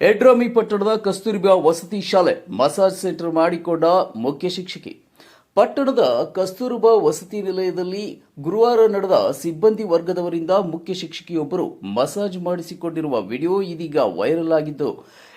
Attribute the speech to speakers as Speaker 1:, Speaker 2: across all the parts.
Speaker 1: ಎಡ್ರಾಮಿ ಪಟ್ಟಣದ ಕಸ್ತೂರಿಬಾ ವಸತಿ ಶಾಲೆ ಮಸಾಜ್ ಸೆಂಟರ್ ಮಾಡಿಕೊಂಡ ಮುಖ್ಯ ಶಿಕ್ಷಕಿ. ಪಟ್ಟಣದ ಕಸ್ತೂರ್ಬಾ ವಸತಿ ನಿಲಯದಲ್ಲಿ ಗುರುವಾರ ನಡೆದ ಸಿಬ್ಬಂದಿ ವರ್ಗದವರಿಂದ ಮುಖ್ಯ ಶಿಕ್ಷಕಿಯೊಬ್ಬರು ಮಸಾಜ್ ಮಾಡಿಸಿಕೊಂಡಿರುವ ವಿಡಿಯೋ ಇದೀಗ ವೈರಲ್ ಆಗಿದ್ದು,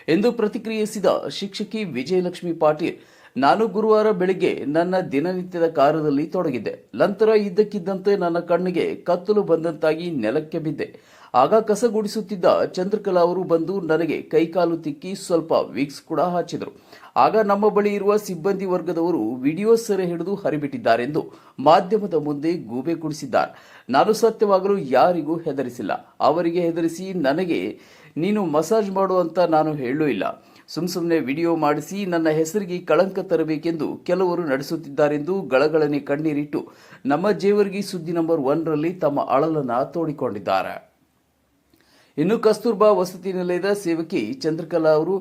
Speaker 1: ಎಂದು ಪ್ರತಿಕ್ರಿಯಿಸಿದ ಶಿಕ್ಷಕಿ ವಿಜಯಲಕ್ಷ್ಮಿ ಪಾಟೀಲ್, ನಾನು ಗುರುವಾರ ಬೆಳಿಗ್ಗೆ ನನ್ನ ದಿನನಿತ್ಯದ ಕಾರ್ಯದಲ್ಲಿ ತೊಡಗಿದ್ದೆ. ನಂತರ ಇದ್ದಕ್ಕಿದ್ದಂತೆ ನನ್ನ ಕಣ್ಣಿಗೆ ಕತ್ತಲು ಬಂದಂತಾಗಿ ನೆಲಕ್ಕೆ ಬಿದ್ದೆ. ಆಗ ಕಸ ಗುಡಿಸುತ್ತಿದ್ದ ಚಂದ್ರಕಲಾ ಅವರು ಬಂದು ನನಗೆ ಕೈಕಾಲು ತಿಕ್ಕಿ ಸ್ವಲ್ಪ ವಿಕ್ಸ್ ಕೂಡ ಹಾಚಿದರು. ಆಗ ನಮ್ಮ ಬಳಿ ಇರುವ ಸಿಬ್ಬಂದಿ ವರ್ಗದವರು ವಿಡಿಯೋ ಸೆರೆ ಹಿಡಿದು ಹರಿಬಿಟ್ಟಿದ್ದಾರೆಂದು ಮಾಧ್ಯಮದ ಮುಂದೆ ಗೂಬೆ ಕುಡಿಸಿದ್ದಾರೆ. ನಾನು ಸತ್ಯವಾಗಲು ಯಾರಿಗೂ ಹೆದರಿಸಿಲ್ಲ. ಅವರಿಗೆ ಹೆದರಿಸಿ ನನಗೆ ನೀನು ಮಸಾಜ್ ಮಾಡು ಅಂತ ನಾನು ಹೇಳೂ ಇಲ್ಲ. ಸುಮ್ ಸುಮ್ಮನೆ ವಿಡಿಯೋ ಮಾಡಿಸಿ ನನ್ನ ಹೆಸರಿಗೆ ಕಳಂಕ ತರಬೇಕೆಂದು ಕೆಲವರು ನಡೆಸುತ್ತಿದ್ದಾರೆಂದು ಗಳಗಳನೆ ಕಣ್ಣೀರಿಟ್ಟು ನಮ್ಮ ಜೇವರ್ಗಿ ಸುದ್ದಿ ನಂಬರ್ ಒನ್ರಲ್ಲಿ ತಮ್ಮ ಅಳಲನ್ನ ತೋಡಿಕೊಂಡಿದ್ದಾರೆ. ಇನ್ನು ಕಸ್ತೂರ್ಬಾ ವಸತಿ ನಿಲಯದ ಸೇವಕಿ ಚಂದ್ರಕಲಾ ಅವರು,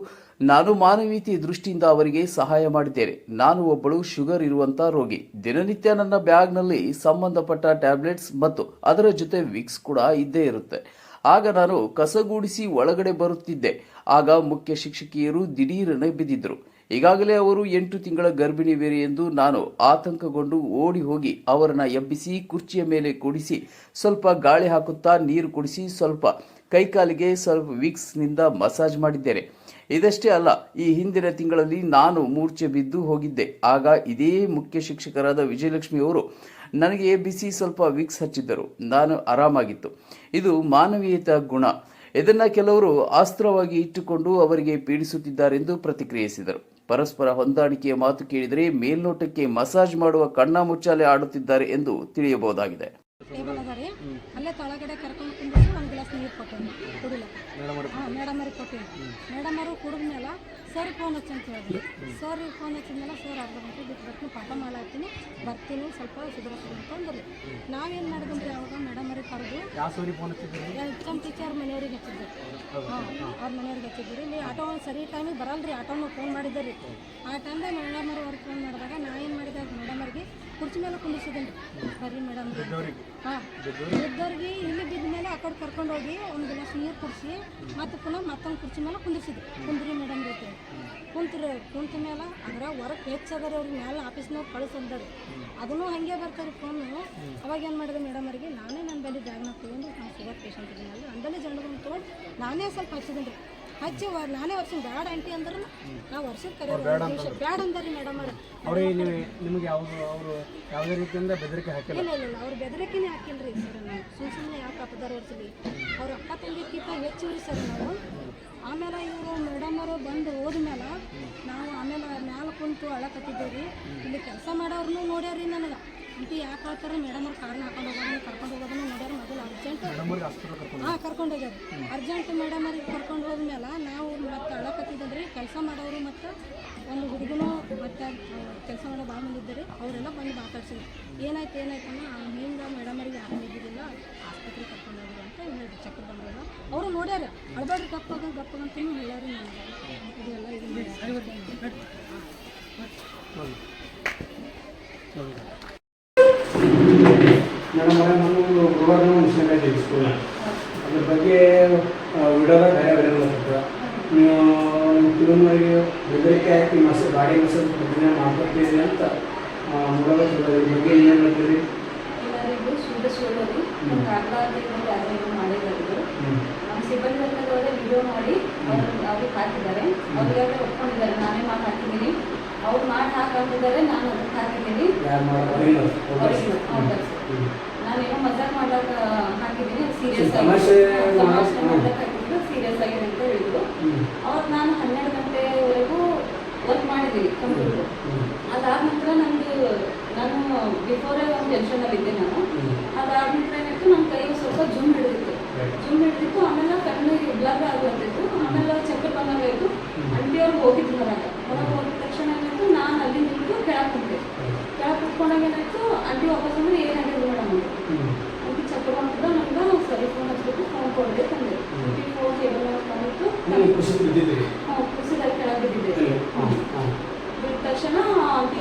Speaker 1: ನಾನು ಮಾನವೀಯತೆ ದೃಷ್ಟಿಯಿಂದ ಅವರಿಗೆ ಸಹಾಯ ಮಾಡಿದ್ದೇನೆ. ನಾನು ಒಬ್ಬಳು ಶುಗರ್ ಇರುವಂತಹ ರೋಗಿ. ದಿನನಿತ್ಯ ನನ್ನ ಬ್ಯಾಗ್ನಲ್ಲಿ ಸಂಬಂಧಪಟ್ಟ ಟ್ಯಾಬ್ಲೆಟ್ಸ್ ಮತ್ತು ಅದರ ಜೊತೆ ವಿಕ್ಸ್ ಕೂಡ ಇದ್ದೇ ಇರುತ್ತೆ. ಆಗ ನಾನು ಕಸಗೂಡಿಸಿ ಒಳಗಡೆ ಬರುತ್ತಿದ್ದೆ. ಆಗ ಮುಖ್ಯ ಶಿಕ್ಷಕಿಯರು ದಿಢೀರನೆ ಬಿದ್ದಿದ್ರು ಈಗಾಗಲೇ ಅವರು ಎಂಟು ತಿಂಗಳ ಗರ್ಭಿಣಿ ಬೇರೆ ಎಂದು ನಾನು ಆತಂಕಗೊಂಡು ಓಡಿ ಹೋಗಿ ಅವರನ್ನ ಎಬ್ಬಿಸಿ, ಕುರ್ಚಿಯ ಮೇಲೆ ಕೂಡಿಸಿ, ಸ್ವಲ್ಪ ಗಾಳಿ ಹಾಕುತ್ತಾ ನೀರು ಕುಡಿಸಿ, ಸ್ವಲ್ಪ ಕೈಕಾಲಿಗೆ ಸ್ವಲ್ಪ ವಿಕ್ಸ್ನಿಂದ ಮಸಾಜ್ ಮಾಡಿದ್ದೇನೆ. ಇದಷ್ಟೇ ಅಲ್ಲ ಈ ಹಿಂದಿನ ತಿಂಗಳಲ್ಲಿ ನಾನು ಮೂರ್ಛೆ ಬಿದ್ದು ಹೋಗಿದ್ದೆ. ಆಗ ಇದೇ ಮುಖ್ಯ ಶಿಕ್ಷಕರಾದ ವಿಜಯಲಕ್ಷ್ಮಿ ಅವರು ನನಗೆ ಬಿಸಿ ಸ್ವಲ್ಪ ವಿಕ್ಸ್ ಹಚ್ಚಿದ್ದರು. ನಾನು ಆರಾಮಾಗಿತ್ತು. ಇದು ಮಾನವೀಯತ ಗುಣ. ಇದನ್ನ ಕೆಲವರು ಅಸ್ತ್ರವಾಗಿ ಇಟ್ಟುಕೊಂಡು ಅವರಿಗೆ ಪೀಡಿಸುತ್ತಿದ್ದಾರೆಂದು ಪ್ರತಿಕ್ರಿಯಿಸಿದರು. ಪರಸ್ಪರ ಹೊಂದಾಣಿಕೆಯ ಮಾತು ಕೇಳಿದರೆ ಮೇಲ್ನೋಟಕ್ಕೆ ಮಸಾಜ್ ಮಾಡುವ ಕಣ್ಣ ಮುಚ್ಚಾಲೆ ಆಡುತ್ತಿದ್ದಾರೆ ಎಂದು ತಿಳಿಯಬಹುದಾಗಿದೆ.
Speaker 2: ಕೊಟ್ಟೇನಿ ಕುಡಿಲ ಹಾಂ ಮೇಡಮ್ ಅವ್ರಿಗೆ ಕೊಟ್ಟೇನಿ ಮೇಡಮ್ ಅವರು ಕುಡಿದ ಮೇಲೆ ಸರ್ ಫೋನ್ ಹಚ್ಚಿ ಅಂತ ಹೇಳಿದ್ರು ಸರ್ ಫೋನ್ ಹಚ್ಚಿದ್ಮೇಲೆ ಸರ್ ಅರ್ಧ ಗಂಟೆ ಬಿಟ್ಟು ಬರ್ತೀನಿ ಪಾಠ ಮಾಡಾಕ್ತೀನಿ ಬರ್ತೀನಿ ಸ್ವಲ್ಪ ಸುಧಾರಿಸ್ತೀನಿ ಅಂತ ಅಂದ್ರಿ ನಾವೇನು ಮಾಡಿದ್ರಿ ಅವಾಗ ಮೇಡಮ್ ಅವ್ರಿಗೆ ಕರೆದು ಎಂ ಟೀಚರ್ ಮನೆಯವ್ರಿಗೆ ಹಚ್ಚಿದ್ರು ಹಾಂ. ಅವ್ರ ಮನೆಯವ್ರಿಗೆ ಹಚ್ಚಿದ್ರು ಇಲ್ಲಿ ಆಟೋ ಸರಿ ಟೈಮಿಗೆ ಬರಲ್ರಿ ಆಟೋನ ಫೋನ್ ಮಾಡಿದ್ದೆ ರೀ ಆ ಟೈಮ್ದಾಗ ಮೇಡಮ್ ಅವ್ರು ಅವ್ರಿಗೆ ಫೋನ್ ಮಾಡಿದಾಗ ನಾ ಏನು ಮಾಡಿದೆ ಮೇಡಮ್ ಅವ್ರಿಗೆ ಕುರ್ಚಿ ಮೇಲೆ ಕುಂದಿಸಿದ್ದೀನಿ ಸರಿ ಮೇಡಮ್. ಹಾಂ. ಇದ್ದವ್ರಿಗೆ ಇಲ್ಲಿ ಬಿದ್ದ ಮೇಲೆ ಆ ಕಡೆ ಕರ್ಕೊಂಡು ಹೋಗಿ ಒಂದು ಗ್ಲಾಸ್ ನೀರು ಕುಡಿಸಿ ಮತ್ತೆ ಪುನಃ ಮತ್ತೊಂದು ಕುರ್ಚಿ ಮೇಲೆ ಕುಂದಿಸಿದ್ವಿ ಕುಂದ್ರಿ ಮೇಡಮ್ ರೀತಿ ಕುಂತ್ರಿ ಕುಂತ ಮೇಲೆ ಅದ್ರ ಹೊರಗೆ ಹೆಚ್ಚದಾರೆ ಅವ್ರಿಗೆ ಮೇಲೆ ಆಫೀಸ್ನವ್ರು ಕಳಿಸಂದರಿ ಅದನ್ನು ಹಾಗೆ ಬರ್ತಾರೆ ಫೋನು ಅವಾಗ ಏನು ಮಾಡಿದೆ ಮೇಡಮ್ ಅವರಿಗೆ ನಾನೇ ನನ್ನ ಬಳಿ ಬ್ಯಾಗ್ನಾಗ ತೊಗೊಂಡು ನಾನು ಶುಗರ್ ಪೇಷಂಟ್ ಇದ್ದೀನಿ ಅಂದಲ್ಲಿ ಜನಗಳನ್ನು ತೊಗೊಂಡು ನಾನೇ ಸ್ವಲ್ಪ ಹಚ್ಚಿದ್ದೀನಿ. ರೀ ಹಚ್ಚಿ ನಾನೇ ವರ್ಷ ಬ್ಯಾಡ ಆಂಟಿ ಅಂದ್ರೆ ನಾ ವರ್ಷದ ಕರೆ ಬ್ಯಾಡ ಅಂದ್ರಿ ಮೇಡಮ್ ಅವ್ರು.
Speaker 3: ನೀವು ನಿಮಗೆ ಯಾವುದು ಅವರು ಯಾವುದೇ ರೀತಿಯಿಂದ ಬೆದರಿಕೆ ಹಾಕಿಲ್ಲ.
Speaker 2: ಇಲ್ಲ ಇಲ್ಲ ಅವ್ರು ಬೆದರಿಕೆನೇ ಹಾಕಿಲ್ರಿ ಸರ್ ನಾವು ಸುಮ್ ಸುಮ್ಮನೆ ಯಾಕೆ ಅಪ್ಪದಾರ ಹೊಡ್ತೀವಿ ಅವ್ರ ಅಕ್ಕ ತಂಗಿಕ್ಕಿಂತ ಹೆಚ್ಚಿವ್ರಿ ಸರ್ ನಾವು ಆಮೇಲೆ ಇವರು ಮೇಡಮ್ ಅವರು ಬಂದು ಹೋದ್ಮೇಲೆ ನಾವು ಆಮೇಲೆ ಮ್ಯಾಲೆ ಕುಂತು ಅಳಕತ್ತಿದ್ದೇವೆ. ರೀ ಇಲ್ಲಿ ಕೆಲಸ ಮಾಡೋರ್ನು ನೋಡ್ಯಾರಿ ನನಗೆ. ಅಂಟಿ ಯಾಕೆ ಹೇಳ್ತಾರೆ ಮೇಡಮ್ ಅವ್ರು ಕಾರ್ನ ಹಾಕೊಂಡು ಹೋಗೋದನ್ನು ಕರ್ಕೊಂಡು ಹೋಗೋದನ್ನ ನೋಡ್ಯಾರ ಮೊದಲು ಅರ್ಜೆಂಟ್ ಹಾಂ ಕರ್ಕೊಂಡು ಹೋಗ್ಯಾರ. ಅರ್ಜೆಂಟ್ ಮೇಡಮ್ ಅವ್ರಿಗೆ ಕರ್ಕೊಂಡು ಹೋದ್ಮೇಲೆ ನಾವು ಮತ್ತೆ ಅಳಕತ್ತಿದ್ರಿ ಕೆಲಸ ಮಾಡೋರು ಮತ್ತು ಒಂದು ಹುಡುಗನು ಮತ್ತು ಕೆಲಸ ಮಾಡೋ ಭಾಳ ಮಂದಿ ಇದ್ದಾರೆ. ಅವರೆಲ್ಲ ಬಂದು ಮಾತಾಡ್ಸಿದ್ರು. ಏನಾಯ್ತು ಏನಾಯ್ತು ಅನ್ನ ಹಿಂಗೆ ಮೇಡಮ್ ಅವ್ರಿಗೆ ಯಾರು ಇದ್ದಿದ್ದಿಲ್ಲ ಆಸ್ಪತ್ರೆಗೆ ಕರ್ಕೊಂಡು ಹೋಗಿದ್ರು ಅಂತ ಹೇಳಿದ್ರು. ಚಕ್ರ ಬಂದಿಲ್ಲ. ಅವರು ನೋಡ್ಯಾರ. ಅಳಬೇಡ್ರಿ ಗಪ್ಪಾಗ ಗಪ್ಪಾಗ ಅಂತಲೂ ಹೇಳ್ಯಾರ ನನಗೆ ಇದೆಲ್ಲ ಇದು
Speaker 4: ನನ್ನ ಮನೆ ನಾನು ಗುರುವಾರ ಮುಗಿಸ್ಕೊಂಡೆ ಇದ್ದೀವಿ ಸ್ಕೂಲ್ ಅದ್ರ ಬಗ್ಗೆ ವಿಡೋದ ಬೇರೆ ಬೇರೆ ಬರ್ತದೆ ನೀವು ತಿರುಮರಿಗೆ ಬೆದರಿಕೆ ಹಾಕಿ ಮಸ ಗಾಡಿ ಮಸಾಜ್ ದಿನ ಮಾಡ್ಕೊಡ್ತೀರಿ ಅಂತ ನೋಡೋದು ಇದ್ರ ಬಗ್ಗೆ ಏನೇನು ಹೇಳ್ತೀರಿ?
Speaker 5: ಸಿಬ್ಬಂದಿ ವರ್ಗದವರೇ ವಿಡಿಯೋ ಮಾಡಿ ಅವ್ರು ಅವ್ರಿಗೆ ಹಾಕಿದ್ದಾರೆ. ಅವ್ರಿಗೆ ಒಪ್ಕೊಂಡಿದ್ದಾರೆ ನಾನೇ ಮಾಡಿ ಹಾಕಿದ್ದೀನಿ. ಅವ್ರು ಮಾಡಿ ಹಾಕಿದ್ದಾರೆ ನಾನು ಅದಕ್ಕೆ ಹಾಕಿದ್ದೀನಿ.
Speaker 4: ಮಾಡೋದು?
Speaker 5: ನಾನೇನೋ ಮಜಾಕ್ ಮಾಡ್ಲಾಕ ಹಾಕಿದ್ದೀನಿ ಸೀರಿಯಸ್ ಆಗಿ ತಮಾಷೆ. ಸೀರಿಯಸ್ ಆಗಿದೆ ಅಂತ ಹೇಳಿದ್ರು. ಅವ್ರು ನಾನು ಹನ್ನೆರಡು ಗಂಟೆವರೆಗೂ ವರ್ಕ್ ಮಾಡಿದ್ದೀನಿ ಕಂಪ್ಯೂಟರ್. ಅದಾದ ನಂತರ ನಂದು ನಾನು ಬಿಫೋರೇ ಒಂದು ಟೆನ್ಷನಲ್ಲಿ ಇದ್ದೆ ನಾನು. ಅದಾದ ನಂತರ ಏನಾಯ್ತು ನನ್ನ ಕೈ ಸ್ವಲ್ಪ ಜುಮ್ ಹಿಡಿದಿತ್ತು. ಜುಮ್ ಹಿಡಿದಿತ್ತು ಆಮೇಲೆ ಕಣ್ಣಿಗೆ ಬ್ಲರ್ ಆಗುವಂತಿತ್ತು ಆಮೇಲೆ ಚಕ್ರ ಬಂದಾಗಾಯ್ತು ಅಂಟಿ ಅವ್ರು ಹೋಗಿದ್ರು ಹೊರಗೆ. ಹೊರಗೆ ಹೋಗಿದ ತಕ್ಷಣ ಏನಾಯ್ತು ನಾನು ಅಲ್ಲಿ ನಿಂತು ಕೆಳಗೆ ಕುಂತೆ. ಕೆಳಗೆ ಕುತ್ಕೊಂಡಾಗ ಏನಾಯ್ತು ಅಂಟಿ ವಾಪಸ್ ಅಂದ್ರೆ ಏನಾಗಿದ್ರು ಮೇಡಮ್
Speaker 4: ಹ್ಞೂ
Speaker 5: ಅಂಟಿ ಚಕ್ರ ಬಂದ್ರೆ ನನಗೆ ಸರಿ ಫೋನ್ ಹಚ್ಬಿಟ್ಟು ಫೋನ್ ಕೊಡದೆ ತಂದೆ ಅಂಟಿ ಫೋನ್ ಟೇಬಲ್ ಬಂದಿತ್ತು
Speaker 4: ನೀವು ಖುಷಿ ಬಿದ್ದಿದ್ದೀರಿ
Speaker 5: ಕುಸಿದಲ್ಲಿ ಕೆಳಗೆ ಬಿದ್ದಿದ್ದೆ
Speaker 4: ಹಾಂ ಹಾಂ
Speaker 5: ಬಿಟ್ಟ ತಕ್ಷಣ ಆಂಟಿ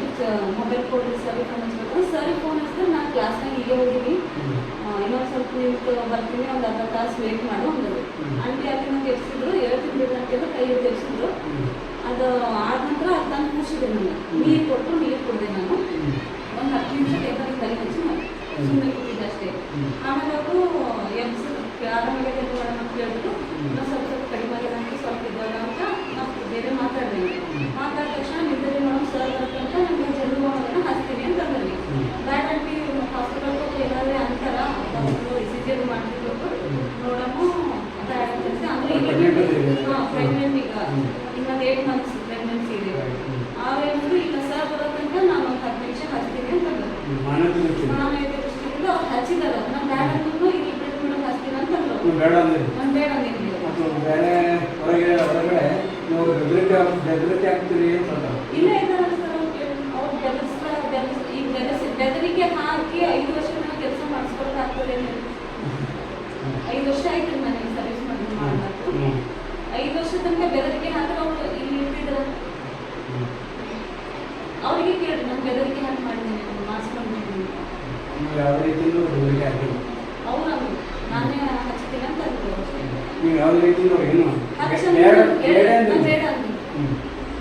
Speaker 5: ಮೊಬೈಲ್ ಕೊಡ್ರಿ ಸರಿ ಫೋನ್ ಹಚ್ಬೇಕು ಸರಿ ಫೋನ್ ಹಚ್ಚಿದ್ರೆ ನಾನು ಕ್ಲಾಸ್ನಾಗ ಹೀಗೆ ಹೋಗಿನಿ
Speaker 4: ಹ್ಞೂ
Speaker 5: ಇನ್ನೊಂದು ಸ್ವಲ್ಪ ನಿಂತು ಬರ್ತೀನಿ ಒಂದು ಅರ್ಧ ತಾಸು ವೇಟ್ ಮಾಡು ಅಂದರು ಅಂಟಿ ಅಲ್ಲಿ ನಂಗೆ ಎಬ್ಸಿದ್ರು ಹೇಳ್ತೀನಿ ಬಿಡು ಅಂತೇಳಿ ಕೈ ಎಬ್ಸಿದ್ರು. ಅದು ಆದ ನಂತರ ಅದು ತಂದು ಕೂಸಿದೆ ನಾನು ನೀರು ಕೊಟ್ಟರು ನೀರು ಕೊಡಿದೆ ನಾನು. ಒಂದು ಹತ್ತು ನಿಮಿಷ ಟೇಬಲ್ ತಲೆ ಹಚ್ಚಿ ಸುಮ್ಮನೆ ಕೂತಿದ್ದೆ ಅಷ್ಟೇ. ಆಮೇಲೆ ಅವರು ಎಬ್ಸಿದ್ರು ಆರಾಮಾಗಿದೆ ಮೇಡಮ್ ಅಂತ ಹೇಳಿದ್ರು ನಾವು ಸ್ವಲ್ಪ ಸ್ವಲ್ಪ ಕಡಿಮೆ ಆಗಿದೆ ಅಂತ ಸ್ವಲ್ಪ ಇದ್ದಾಗ ಅಂತ ನಾವು ಬೇರೆ ಮಾತಾಡಿದೆ ಮಾತಾಡಿದ ತಕ್ಷಣ ನಿಂತಲ್ಲಿ ಮೇಡಮ್ ಸರ್ ಬರ್ತಂತ ನಿಮಗೆ ಜಲ್ದಿ ಮಾಡೋದನ್ನ ಹಚ್ತೀನಿ ಅಂತ ಅಂದ್ರಿ ಬ್ಯಾಡ್ ಆಂಟಿ ಹಾಸ್ಪಿಟಲ್ ಹೋಗಿ ಏನಾದ್ರೆ ಅಂತಾರ ರಿಸಿಜರ್ ಮಾಡ್ತಿರ್ಬೇಕು ನೋಡಮ್ಮ ಬ್ಯಾಡ್ ಅಂತ ಅಂದ್ರೆ
Speaker 4: Pregnant ಇದೆ.
Speaker 5: ಹಾಂ ಪ್ರೆಗ್ನೆಂಟ್ ಈಗ ಇನ್ನೊಂದು ಏಟ್ ಮಂತ್ಸ್ ಅವ್ರೇನಿದ್ರು ಇಲ್ಲ ಸರ್ ಬರೋ ತನಕ ನಾನು ಒಂದು ಹತ್ತು ನಿಮಿಷ ಹಚ್ತೀನಿ ಅಂತ ಐದು ದೃಷ್ಟಿಯಿಂದ ಅವ್ರು ಹಚ್ಚಿದಾರ. ನಾನು ಬ್ಯಾಡ್ ಅಂದ್ರೂ ಇಲ್ಲಿ ಬಿಟ್ಟು ಮೇಡಮ್ ಹಚ್ತೀನಿ ಅಂತ
Speaker 4: ಬೇಡ ಅಂದ್ರೆ
Speaker 5: ಬೇಡ ಅಂದಿದ್ದೀನಿ
Speaker 4: ಬೇರೆ ಹೊರಗೆ ಹೊರಗಡೆ ನೀವು ಬೆದರಿಕೆ ಬೆದರಿಕೆ ಅಂತ
Speaker 5: ಇಲ್ಲ ಇದ್ದಾರೆ ಸರ್. ಅವ್ರು ಬೆದರಿಸ್ತಾ ಬೆದರಿಸ್ ಈಗ ಬೆದರಿಸಿ ಬೆದರಿಕೆ ಹಾಕಿ ಐದು ವರ್ಷ ನಾನು ಕೆಲಸ ಮಾಡಿಸ್ಕೊಳಕ್ಕಾಗ್ತದೆ ಐದು ವರ್ಷ ಆಯ್ತು ನನಗೆ ಸರ್ವಿಸ್ ಮಾಡಿ. ಐದು ವರ್ಷ ತನಕ ಬೆದರಿಕೆ ಹಾಕಿ ಅವ್ರು ಇಲ್ಲಿ ಇರ್ತಿದ್ರ ಕೇಳಿ ನಾನು ಬೆದರಿಕೆ ಹಾಕಿ ಮಾಡಿದ್ದೀನಿ
Speaker 4: ಬೆದರಿಕೆ
Speaker 5: ಅವ್ರು ಅಂತ ಅಂದ್ರು ಅಷ್ಟೇ
Speaker 4: ನೀವು ಯಾವುದೇ ರೀತಿಯಲ್ಲೂ ಏನು
Speaker 5: ಹಚ್ಚ
Speaker 4: ಬೇಡ
Speaker 5: ಬೇಡ
Speaker 4: ಬೇಡ
Speaker 5: ನಾನು
Speaker 4: ಅಂದ್ರೆ.
Speaker 5: ಬೇಡ ಅಂದ್ರು.
Speaker 4: ಹ್ಮ್.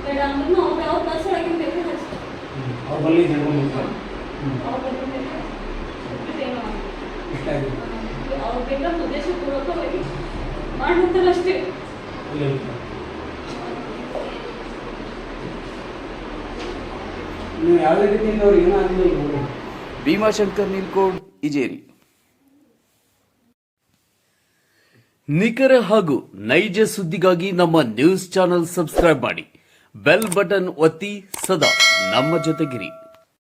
Speaker 5: ಬೇಡ ಅಂದ್ರು ಅವ್ರು ಅವ್ರ ಬಸ್ ಬೇಕು ಹಚ್ತಾರೆ.
Speaker 4: ಬಲ್ಲಿ ಹೋಗ್ತಾರೆ
Speaker 5: ಉದ್ದೇಶಪೂರ್ವಕವಾಗಿ ಮಾಡ್ತಾರೆ ಅಷ್ಟೇ
Speaker 4: ಇಲ್ಲ. ನೀವು ಯಾವುದೇ ರೀತಿಯಿಂದ ಅವ್ರು ಏನೂ ಆಗಿಲ್ಲ ನೋಡಿ
Speaker 1: ಭೀಮಾಶಂಕರ್ ನೀಲ್ಕೋಡ್ ಇಜೇರಿ. ನಿಖರ ಹಾಗೂ ನೈಜ ಸುದ್ದಿಗಾಗಿ ನಮ್ಮ ನ್ಯೂಸ್ ಚಾನೆಲ್ ಸಬ್ಸ್ಕ್ರೈಬ್ ಮಾಡಿ. ಬೆಲ್ ಬಟನ್ ಒತ್ತಿ ಸದಾ ನಮ್ಮ ಜೊತೆಗಿರಿ.